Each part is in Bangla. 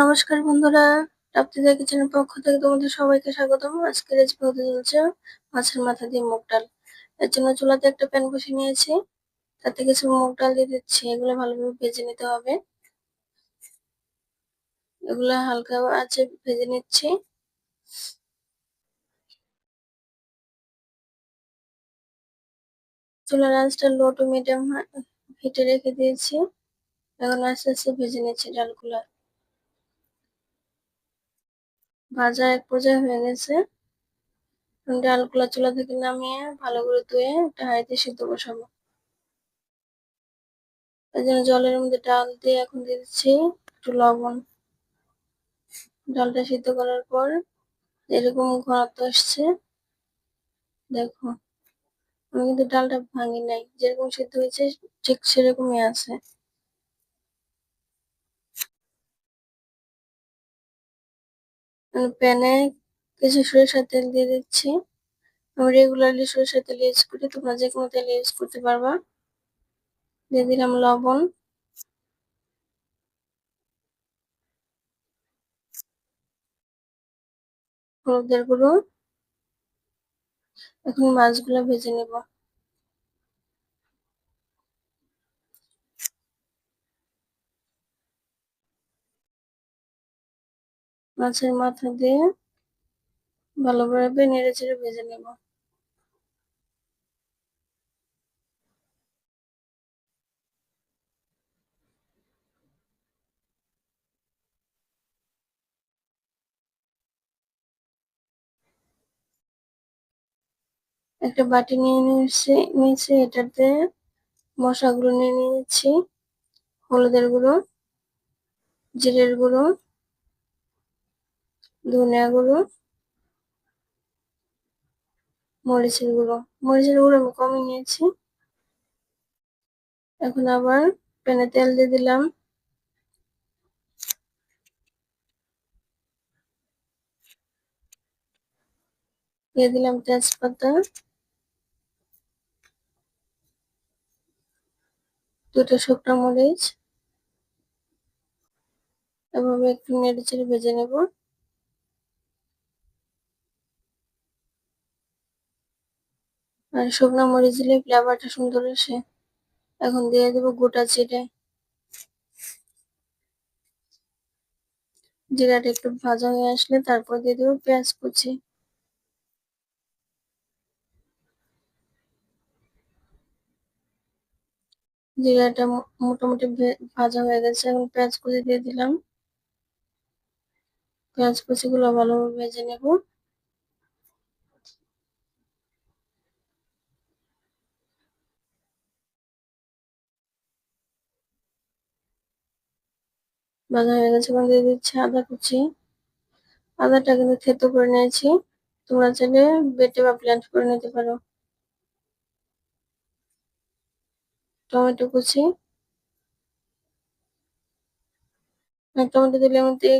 নমস্কার বন্ধুরা প্রাপ্তিদা কিচেনের পক্ষ থেকে তোমাদের সবাইকে স্বাগতম। আজকে রেসিপি হতে চলছে মাছের মাথা দিয়ে মুগ ডাল। এর জন্য চুলাতে একটা প্যান বসিয়ে নিয়েছি। তাতে কিছু মুগ ডাল দিয়ে দিচ্ছি, এগুলো ভালোভাবে ভেজে নিতে হবে। এগুলো হালকা আছে ভেজে নিচ্ছি। চুলার আঁচটা লো টু মিডিয়াম হিটে রেখে দিয়েছি। এখন আস্তে আস্তে ভেজে নিচ্ছি ডালগুলো। ভাজা এক পর্যায়ে হয়ে গেছে। ডালগুলো চুলা থেকে নামিয়ে ভালো করে ধুয়ে একটা হাঁড়িতে সিদ্ধ বসাবো। এই জন্য জলের মধ্যে ডাল দিয়ে এখন দিয়ে দিচ্ছি একটু লবণ। ডালটা সিদ্ধ করার পর এরকম ঘনত্ব আসছে। দেখো, আমি কিন্তু ডালটা ভাঙি নাই। যেরকম সিদ্ধ হয়েছে ঠিক সেরকমই আছে। প্যানে কিছু সরিষার তেল দিয়ে দিচ্ছি। আমি রেগুলারলি সরিষার তেল ইউজ করি, তোমরা যে কোনো তেল ইউজ করতে পারবা। দিয়ে দিলাম লবণ। হলুদের গুঁড়ো। এখন মাছগুলো ভেজে নেব। মাছের মাথা দিয়ে ভালোভাবে নেড়ে চেড়ে ভেজে নেব। একটা বাটি নিয়ে নিয়েছি নিয়েছি এটাতে মশলাগুলো নিয়ে নিয়েছি, হলুদের গুঁড়ো, জিরের গুঁড়ো ধনিয়া গুঁড়ো, মরিচের গুঁড়ো। মরিচের গুঁড়ো আমি কমই নিয়েছি। এখন আবার প্যানে তেল দিয়ে দিলাম। দিয়ে দিলাম তেজপাতা। দুটো শুকনো মরিচ। এভাবে একটু চেড়ে ভেজে নেব। আর শুকনো মরিচ দিলে ফ্লেভারটা সুন্দর আসে। এখন দিয়ে দেবো গোটা জিরে। জিরাটা একটু ভাজা হয়ে আসলে তারপর দিয়ে দেবো পেঁয়াজ কুচি। জিরাটা মোটামুটি ভাজা হয়ে গেছে, এখন পেঁয়াজ কুচি দিয়ে দিলাম। পেঁয়াজ কুচিগুলো ভালোভাবে ভেজে নেব। ভাজা হয়ে গেছে দিয়ে দিচ্ছি আদা কুচি। আদাটা কিন্তু থেতো করে নিয়েছি। তোমরা চাইলে বেটে বা ব্লেন্ড করে নিতে পারো। টমেটো কুচি। টমেটো দিলে মধ্যে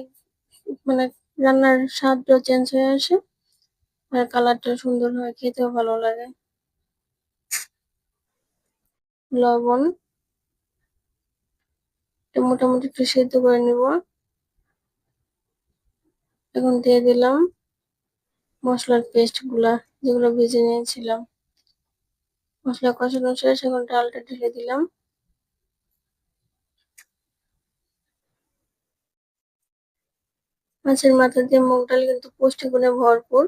মানে রান্নার স্বাদটা চেঞ্জ হয়ে আসে। আর কালারটা সুন্দর হয়, খেতেও ভালো লাগে। লবণ। মোটামুটি একটু সেদ্ধ করে নিব। এখন দিয়ে দিলাম মশলার পেস্টগুলা যেগুলো ভেজে নিয়েছিলাম। মশলা কষানো শেষ, এখন ডালটা ঢেলে দিলাম। মাছের মাথা দিয়ে মুগ ডাল কিন্তু পুষ্টিগুণে ভরপুর।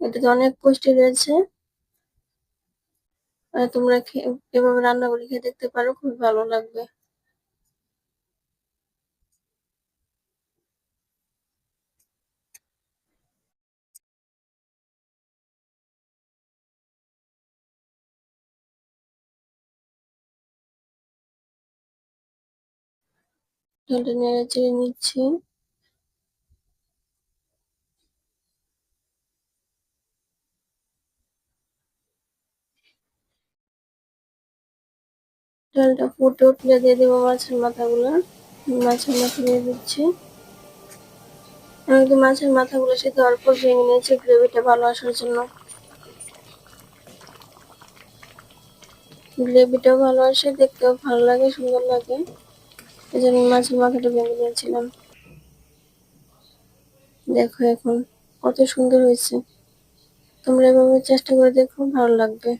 এটাতে অনেক পুষ্টি রয়েছে। তোমরা এভাবে রান্না করে খেয়ে দেখতে পারো খুব ভালো লাগবে। ডালটা নেড়ে চেড়ে নিচ্ছি। ডালটা ফুটে উঠলে দিয়ে দেবো মাছের মাথাগুলো। মাছের মাথা দিয়ে দিচ্ছি। আমি মাছের মাথাগুলো সাথে অল্প ভেঙে নিয়েছি, গ্রেভিটা ভালো আসার জন্য। গ্রেভিটাও ভালো আসে, দেখতেও ভালো লাগে, সুন্দর লাগে। এই জন্য মাছের মাথাটা ভেঙে নিয়েছিলাম দেখো এখন কত সুন্দর হয়েছে। তোমরা এভাবে চেষ্টা করে দেখো, ভালো লাগবে।